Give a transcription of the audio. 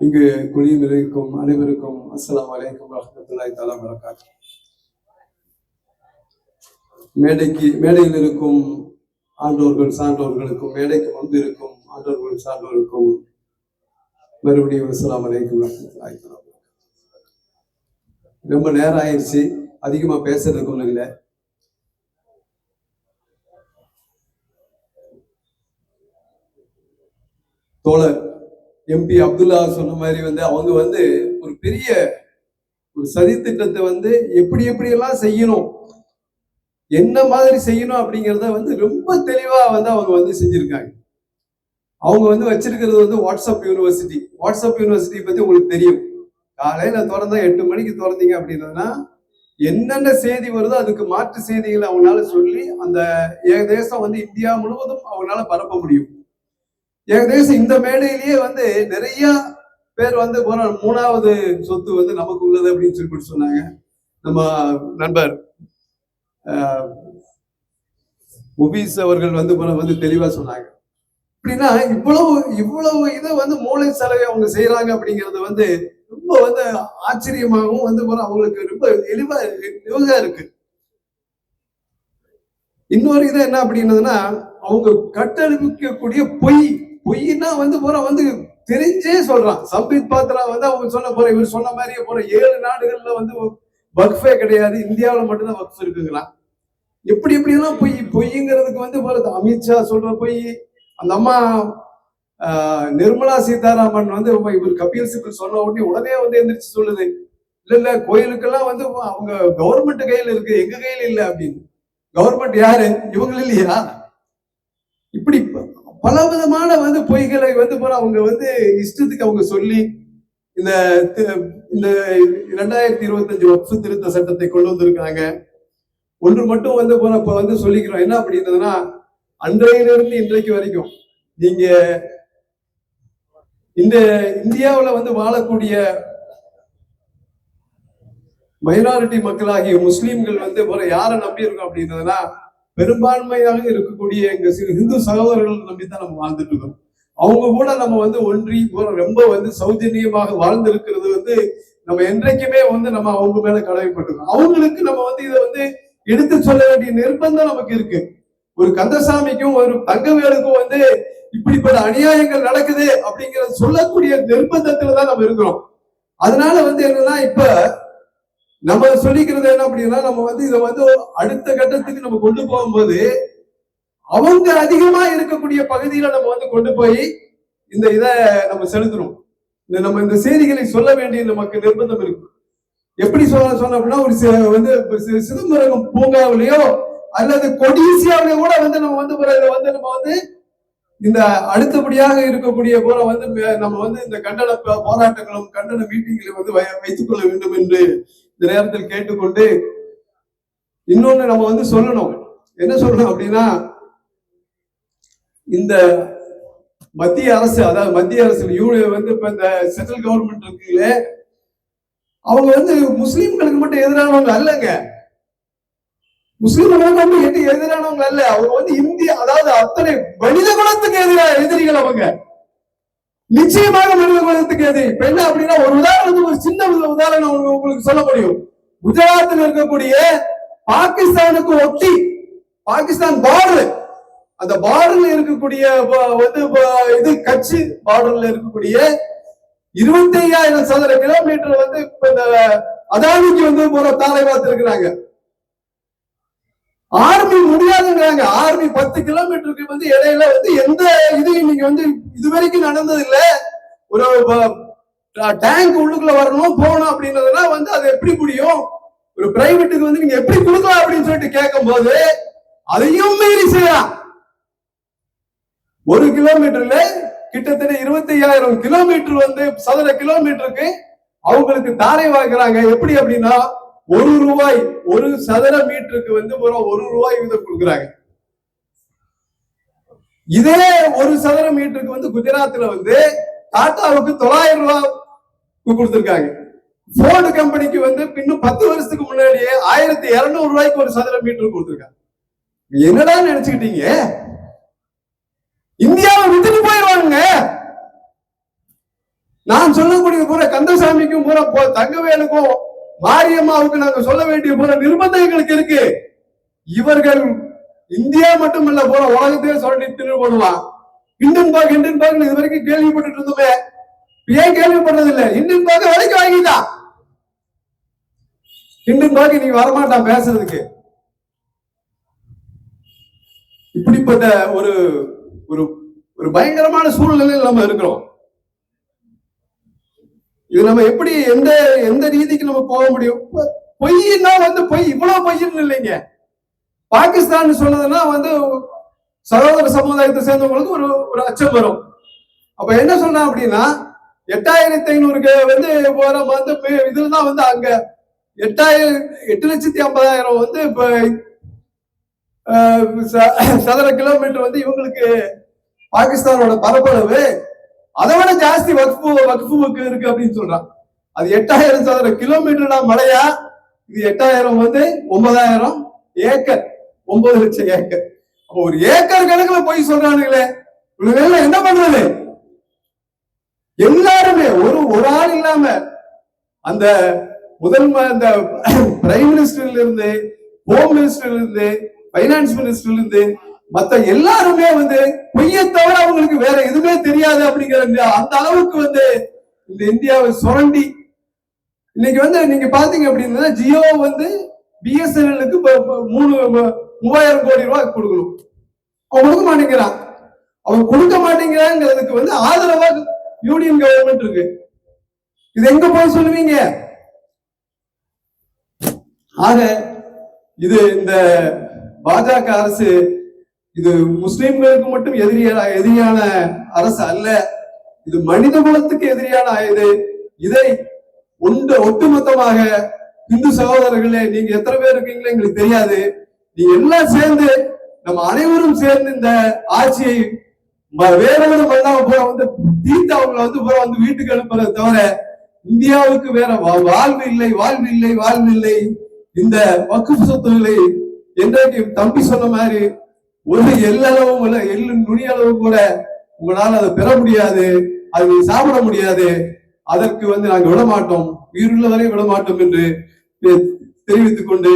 இங்கு குழியில் இருக்கும் அனைவருக்கும் அஸ்லாம் அலைக்கும் வரஹ்மத்துல்லாஹி தஆலா வரகாத்து மேடைக்கு மேடையில் இருக்கும் ஆண்டோர்கள் சான்றோர்களுக்கும் மேடைக்கு வந்து இருக்கும் ஆண்டோர்களும் சான்றோருக்கும் மறுபடியும் அஸ்லாம் அலைக்கும் வரஹ்மத்துல்லாஹி தஆலா ரொம்ப நேரம் ஆயிடுச்சு அதிகமா பேசுறதுக்கு ஒண்ணும் இல்லை. தோழர் எம்பி அப்துல்லா சொன்ன மாதிரி வந்து அவங்க வந்து ஒரு பெரிய ஒரு சதித்திட்டத்தை வந்து எப்படி எப்படி எல்லாம் செய்யணும் என்ன மாதிரி செய்யணும் அப்படிங்கிறத வந்து ரொம்ப தெளிவாக வந்து அவங்க வந்து செஞ்சுருக்காங்க. அவங்க வந்து வச்சிருக்கிறது வந்து வாட்ஸ்அப் யூனிவர்சிட்டி வாட்ஸ்அப் யூனிவர்சிட்டி பற்றி உங்களுக்கு தெரியும். காலையில் திறந்தா எட்டு மணிக்கு திறந்தீங்க அப்படின்னதுன்னா என்னென்ன செய்தி வருதோ அதுக்கு மாற்று செய்திகளை அவங்களால சொல்லி அந்த ஏகதேசம் வந்து இந்தியா முழுவதும் அவங்களால பரப்ப முடியும். ஏகதேசம் இந்த மேடையிலேயே வந்து நிறைய பேர் வந்து போன மூணாவது சொத்து வந்து நமக்கு உள்ளது அப்படின்னு சொல்லி சொன்னாங்க. நம்ம நண்பர் ஆஹ், முபீஸ் அவர்கள் வந்து போன வந்து தெளிவா சொன்னாங்க. அப்படின்னா இவ்வளவு இவ்வளவு இதை வந்து மூளை செலவை அவங்க செய்யறாங்க அப்படிங்கிறது வந்து ரொம்ப வந்து ஆச்சரியமாகவும் வந்து போன அவங்களுக்கு ரொம்ப எளிவா எளிவா இருக்கு. இன்னொரு இது என்ன அப்படின்னதுன்னா அவங்க கட்டளிக்கக்கூடிய பொய் பொய்னா வந்து போற வந்து தெரிஞ்சே சொல்றான். சம்பித் பாத்ரா வந்து அவங்க சொன்ன போற இவர் சொன்ன மாதிரியே போற ஏழு நாடுகள்ல வந்து வக்ஃபே கிடையாது. இந்தியாவுல மட்டும்தான் வக்ஃப் இருக்குங்களாம் எப்படி எப்படி எல்லாம் பொய் பொய்ங்கிறதுக்கு வந்து போறது அமித்ஷா சொல்ற பொய் அந்த அம்மா ஆஹ், நிர்மலா சீதாராமன் வந்து இவர் கபில் சிபில் சொன்ன உடனே உடனே வந்து எந்திரிச்சு சொல்லுது. இல்ல இல்ல கோயிலுக்கெல்லாம் வந்து அவங்க கவர்மெண்ட் கையில இருக்கு. எங்க கையில இல்ல அப்படின்னு. கவர்மெண்ட் யாரு? இவங்க இல்லையா? இப்படி பல விதமான வந்து பொய்களை வந்து போற அவங்க வந்து இஷ்டத்துக்கு அவங்க சொல்லி இந்த இந்த இரண்டாயிரத்தி இருபத்தஞ்சு வக்ஃபு திருத்த சட்டத்தை கொண்டு வந்திருக்காங்க ஒன்று மட்டும் வந்து போன இப்ப வந்து சொல்லிக்கிறோம். என்ன அப்படின்றதுன்னா அன்றையிலிருந்து இன்றைக்கு வரைக்கும் நீங்க இந்த இந்தியாவுல வந்து வாழக்கூடிய மைனாரிட்டி மக்களாகிய முஸ்லீம்கள் வந்து போற யாரை நம்பி இருக்கோம் அப்படின்றதுன்னா பெரும்பான்மையாக இருக்கக்கூடிய எங்க சிறு இந்து சகோதரர்கள் நம்பி தான் நம்ம வாழ்ந்துட்டு இருக்கோம். அவங்க கூட நம்ம வந்து ஒன்றி ரொம்ப வந்து சௌஜன்யமாக வாழ்ந்து இருக்கிறது வந்து நம்ம என்றைக்குமே வந்து நம்ம அவங்க மேல கடமைப்பட்டிருக்கோம். அவங்களுக்கு நம்ம வந்து இதை வந்து எடுத்து சொல்ல வேண்டிய நிர்பந்தம் நமக்கு இருக்கு. ஒரு கந்தசாமிக்கும் ஒரு தங்கவேலுக்கும் வந்து இப்படிப்பட்ட அநியாயங்கள் நடக்குது அப்படிங்கிறத சொல்லக்கூடிய நிர்பந்தத்துல தான் நம்ம இருக்கிறோம். அதனால வந்து என்னன்னா இப்ப நம்ம சொல்லிக்கிறது என்ன அப்படின்னா நம்ம வந்து இதை வந்து அடுத்த கட்டத்துக்கு நம்ம கொண்டு போகும்போது அவங்க அதிகமா இருக்கக்கூடிய பகுதியில நம்ம வந்து கொண்டு போய் இந்த இதை நம்ம செலுத்தணும். இந்த நம்ம இந்த செய்திகளை சொல்ல வேண்டிய நமக்கு நிர்பந்தம் இருக்கு எப்படி சொல்ல சொன்னோம்னா ஒரு சில வந்து இப்ப சி- சிதம்பரம் பூங்காவிலேயோ அல்லது கொடிசியாவிலேயோ கூட வந்து நம்ம வந்து இதை வந்து நம்ம வந்து இந்த அடுத்தபடியாக இருக்கக்கூடிய போல வந்து நம்ம வந்து இந்த கண்டன போராட்டங்களும் கண்டன மீட்டிங்களை வந்து வைத்துக் கொள்ள வேண்டும் என்று இந்த நேரத்தில் கேட்டுக்கொண்டு இன்னொன்னு நம்ம வந்து சொல்லணும். என்ன சொல்லணும் அப்படின்னா இந்த மத்திய அரசு அதாவது மத்திய அரசு யூனியன் வந்து இப்ப இந்த சென்ட்ரல் கவர்மெண்ட் இருக்குங்களே அவங்க வந்து முஸ்லிம்களுக்கு மட்டும் எதிரானவங்க அல்லங்க. முஸ்லீம்களுக்கு மட்டும் எட்டு எதிரானவங்க அல்ல. அவங்க வந்து இந்திய அதாவது அத்தனை மனித குலத்துக்கு எதிராக எதிரிகள் அவங்க. நிச்சயமாக மனித குலத்துக்கு எதிரி. இப்ப என்ன அப்படின்னா ஒரு உதாரணத்துக்கு ஒரு சின்ன உதாரணம் உங்களுக்கு- உங்களுக்கு சொல்ல முடியும். குஜராத்தில் இருக்கக்கூடிய பாகிஸ்தானுக்கு ஒட்டி பாகிஸ்தான் பார்டர் அந்த பார்டர்ல இருக்கக்கூடிய வந்து இது கட்சி பார்டர்ல இருக்கக்கூடிய இருபத்தி ஐயாயிரம் சதுர கிலோமீட்டர் வந்து இப்ப இந்த அதானிக்கு வந்து போற தாரை பார்த்திருக்கிறாங்க ஆர்மி முடியாதுங்கிறாங்க. ஆர்மி பத்து கிலோமீட்டருக்கு வந்து இடையில வந்து எந்த இது இன்னைக்கு வந்து இது வரைக்கும் நடந்தது இல்ல ஒரு டேங்க் உள்ளுக்குள்ள வரணும் போகணும் அப்படின்றதுனா வந்து அது எப்படி முடியும்? ஒரு பிரைவேட்டுக்கு வந்து நீங்க எப்படி கொடுக்கலாம் அப்படின்னு சொல்லிட்டு கேட்கும் போது அதையும் மீறி செய்யலாம். ஒரு கிலோமீட்டர்ல கிட்டத்தட்ட இருபத்தி ஐயாயிரம் கிலோமீட்டர் வந்து சதுர கிலோமீட்டருக்கு அவங்களுக்கு தாரை வாங்குறாங்க. எப்படி அப்படின்னா ஒரு ரூபாய் ஒரு சதுர மீட்டருக்கு வந்து ஒரு ரூபாய் வீதம் கொடுக்குறாங்க. இதே ஒரு சதுர மீட்டருக்கு வந்து குஜராத்ல வந்து டாட்டாவுக்கு தொள்ளாயிரம் ரூபாய் கொடுத்திருக்காங்க. போர்டு கம்பெனிக்கு வந்து இன்னும் பத்து வருஷத்துக்கு முன்னாடியே ஆயிரத்தி இருநூறு ரூபாய்க்கு ஒரு சதுர மீட்டர் கொடுத்துருக்காங்க. என்னடா நினைச்சுக்கிட்டீங்க? இந்தியாவை விட்டுட்டு போயிடுவாங்க நான் சொல்லக்கூடிய பூரா கந்தசாமிக்கும் பூரா போ- தங்கவேலுக்கும் மாரியம்மாவுக்கு நாங்க சொல்ல வேண்டிய பூரா நிர்பந்தம் எங்களுக்கு இருக்கு. இவர்கள் இந்தியா மட்டுமல்ல போற உலகத்தையே சொல்லி திரு போடுவான். இந்தியன் பாக் பாக் இது வரைக்கும் கேள்விப்பட்டு இருந்தோமே. ஏன் கேள்விப்பட்டது இல்ல இன்னும் பாக் விலைக்கு வாங்கிட்டான் இன்னும் பாக் நீ வரமாட்டான் பேசுறதுக்கு? இப்படிப்பட்ட ஒரு ஒரு ஒரு பயங்கரமான சூழ்நிலையில் நம்ம இருக்கிறோம். இது நம்ம எப்படி எந்த எந்த ரீதிக்கு நம்ம போக முடியும்? பொய்னா பொய்ன்னா வந்து பொய் இவ்வளவு பொய்ன்னு இல்லைங்க. பாகிஸ்தான் சொன்னதுன்னா வந்து சகோதர சமுதாயத்தை சேர்ந்தவங்களுக்கு ஒரு ஒரு அச்சம் வரும். அப்ப என்ன சொன்னா அப்படின்னா எட்டாயிரத்தி ஐநூறுக்கு வந்து போற வந்து இதுல தான் வந்து அங்க எட்டாயிரம் எட்டு லட்சத்தி ஐம்பதாயிரம் வந்து இப்ப ச- சதுர கிலோமீட்டர் வந்து இவங்களுக்கு பாகிஸ்தானோட பரப்பளவு. அதை விட ஜாஸ்தி வக்ஃபு வக்ஃபுக்கு இருக்கு அப்படின்னு சொல்றான். அது எட்டாயிரம் சதுர கிலோமீட்டர்னா மழையா இது எட்டாயிரம் வந்து ஒன்பதாயிரம் ஏக்கர். ஒன்பது லட்சம் ஏக்கர். அப்போ ஒரு ஏக்கர் கணக்குல போய் சொல்றானுங்களே இவங்க என்ன பண்றது? எல்லாருமே ஒரு ஒரு ஆள் இல்லாம அந்த முதல் அந்த பிரைம் மினிஸ்டர்ல இருந்து ஹோம் மினிஸ்டர்ல இருந்து பைனான்ஸ் மினிஸ்டர்ல இருந்து மத்த எல்லாருமே வந்து பொய்யை தவிர அவங்களுக்கு வேற எதுவுமே தெரியாது அப்படிங்கிற அந்த அளவுக்கு வந்து இந்த இந்தியாவை சுரண்டி இன்னைக்கு வந்து நீங்க பாத்தீங்க அப்படின்னா ஜியோ வந்து பிஎஸ்என்எல்லுக்கு மூணு மூவாயிரம் கோடி ரூபாய் கொடுக்கணும். அவன் கொடுக்க மாட்டேங்கிறான் அவன் கொடுக்க மாட்டேங்கிறாங்கிறதுக்கு வந்து ஆதரவா யூனியன் கவர்மெண்ட் இருக்கு இது எங்க போய் சொல்லுவீங்க? ஆக இது இந்த பாஜக அரசு இது முஸ்லிம்களுக்கு மட்டும் எதிரியான எதிரியான அரசு அல்ல. இது மனித குலத்துக்கு எதிரியான இது. இதை ஒன்று ஒட்டுமொத்தமாக இந்து சகோதரர்களே நீங்க எத்தனை பேர் இருக்கீங்களோ எங்களுக்கு தெரியாது. நீங்க எல்லாம் சேர்ந்து நம்ம அனைவரும் சேர்ந்து இந்த ஆட்சியை வேற வேறொரு மண்ணாம பூரா வந்து தீர்த்து அவங்களை வந்து பூரா வந்து வீட்டுக்கு அனுப்புறத தவிர இந்தியாவுக்கு வேற வாழ்வு இல்லை வாழ்வு இல்லை வாழ்வு இல்லை. இந்த வக்குப் சொத்துக்களை என்றைக்கு தம்பி சொன்ன மாதிரி ஒரு எல்லளவும் இல்ல எள்ளு நுனி அளவு கூட உங்களால அதை பெற முடியாது அதை சாப்பிட முடியாது. அதற்கு வந்து நாங்கள் விடமாட்டோம். உயிருள்ள வரை விடமாட்டோம் என்று தெரிவித்துக் கொண்டு